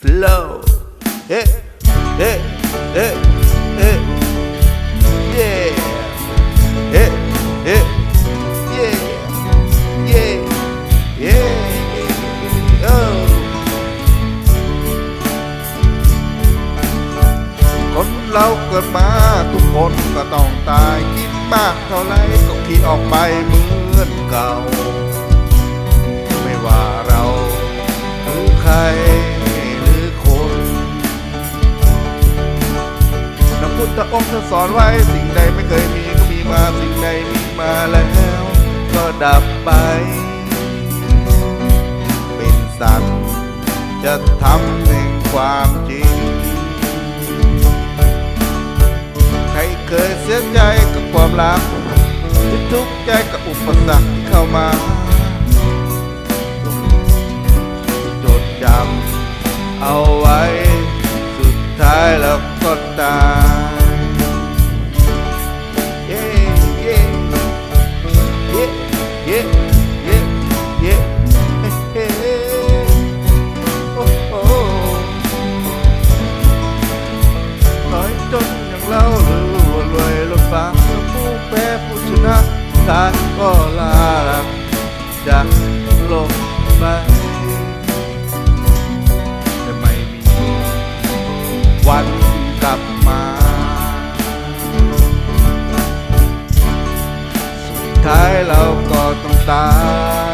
flow เฮ้เฮ้เฮ้เฮ้ yeah เฮ้เฮ้ yeah yeah yeah oh คนเราเกิดมาทุกคนก็ต้องตายคิดมากเท่าไรก็คิดออกไปมือ พระพุทธองค์ท่านสอนไว้สิ่งใดไม่เคยมีก็มีมาสิ่งใดมีมาแล้ว ก็ดับไป เป็นสัตว์ จะทำแห่งความจริง ใครเคยเสียใจกับความรักที่ทุกข์ใจกับอุปสรรคที่เข้ามา สารก็ลาจะลงไปจะไม่มีวันกลับมาสุดท้ายเราก็ต้องตา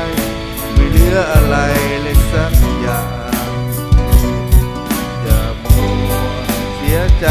ย ไม่เหลืออะไรเลยสักอย่างอย่าโมัวเสียใจ